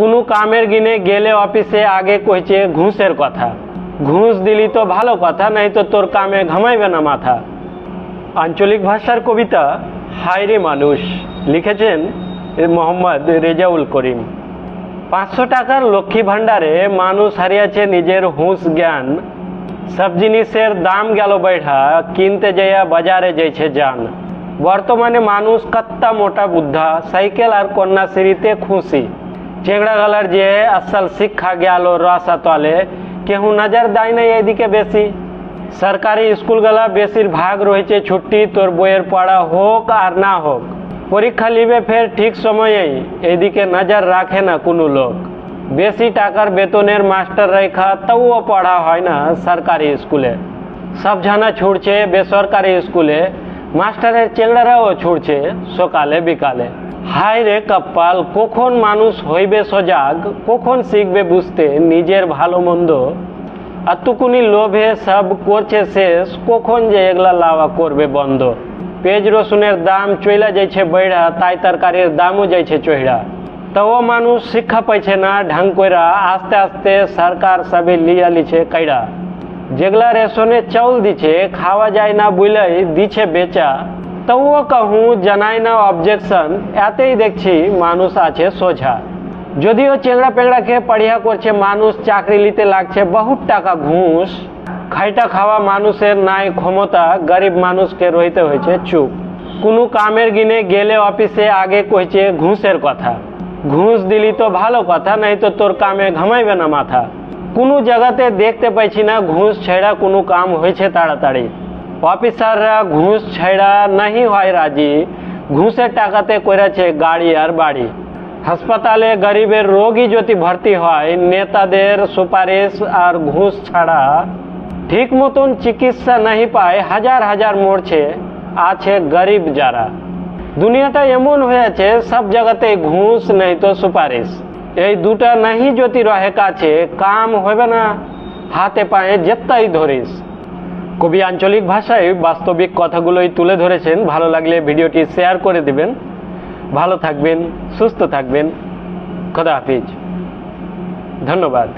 কোনো কামের গিনে গেলে অফিসে আগে কইছে ঘুষের কথা। ঘুষ দিলি তো ভালো কথা, নাই তো তোর কামে ঘামাইবে না মাথা। আঞ্চলিক ভাষার কবিতা হায়রে মানুষ লিখেছেন মোহাম্মদ রেজাউল করিম। পাঁচশো টাকার লক্ষ্মী ভাণ্ডারে মানুষ হারিয়েছে নিজের হুঁশ জ্ঞান। সব জিনিসের দাম গেল বৈঠা কিনতে যাইয়া বাজারে যাইছে যান। বর্তমানে মানুষ কত্তা মোটা বুদ্ধা, সাইকেল আর কন্যাশ্রীতে খুশি। চেংড়া গলার যে আসল শিক্ষা গেল রাসা তলে কেউ নজর দেয় না এদিকে বেশি। সরকারি স্কুলগুলা বেশিরভাগ রয়েছে ছুটি, তোর বইয়ের পড়া হোক আর না হোক। পরীক্ষা নিবে ফের ঠিক সময়েই এদিকে নজর রাখে না কোনো লোক। বেশি টাকার বেতনের মাস্টার রেখা তবুও পড়া হয় না সরকারি স্কুলে। সব জানা ছুটছে বেসরকারি স্কুলে, মাস্টারের চেংড়ারাও ছুটছে সকালে বিকালে। হায় রে কপ্পাল কখন মানুষ হইবে সজাগ, কখন শিখবে বুঝতে নিজের ভালো মন্দ? আত্মকুনি লোভে সব করছে শেষ, কখন যে এগুলা লাওয়া করবে বন্ধ? পেঁয়াজ রসুনের দাম চইলা যাইছে বৈড়া তাই তরকারির দামও যাইছে চইড়া। তবু মানুষ শিক্ষা পাইছে না ঢাং কইরা, আস্তে আস্তে সরকার সবে লিয়া লিছে কাইড়া। যেগুলা রেশনে চাউল দিছে, খাওয়া যায় না বুঝলাই দিছে বেচা। তবুও कहूँ জানাই না অবজেকশন এতেই দেখছি মানুষ আছে সোঝা যদিও চেংড়া পেংড়া খেয়ে পড়িয়া করছে মানুষ, চাকরি নিতে লাগছে বহুত টাকা ঘুষ। খাইটা খাওয়া মানুষের নাই ক্ষমতা, গরিব মানুষকে রইতে হয়েছে চুপ। কোনো কামের গিনে গেলে অফিসে আগে কইছে ঘুষের কথা। ঘুষ দিলি তো ভালো কথা, নাই তো তোর কামে ঘামাইবে না মাথা। কোনো জায়গাতে দেখতে পাইছি না ঘুষ ছেড়া কোনো কাম হয়েছে তাড়াতাড়ি। অফিসাররা ঘুষ ছেড়া নাহি হয় রাজি। ঘুষের টাকাতে করেছে গাড়ি আর বাড়ি। হাসপাতালে গরিবের রোগী যদি ভর্তি হয়, নেতাদের সুপারিশ আর ঘুষ ছাড়া ঠিক মতন চিকিৎসা নাহি পায়, হাজার হাজার মরছে, আছে গরিব যারা। দুনিয়াটা এমন হয়েছে, সব জায়গাতে ঘুষ নেই তো সুপারিশ। এই দুটা নাহি যদি রহে কাছে, কাম হবে না। হাতে পায়ে যেতাই ধরিস। কবি আঞ্চলিক ভাষায় বাস্তবিক কথাগুলোই তুলে ধরেছেন। ভালো লাগলে ভিডিওটি শেয়ার করে দিবেন। ভালো থাকবেন, সুস্থ থাকবেন। খোদা হাফিজ। ধন্যবাদ।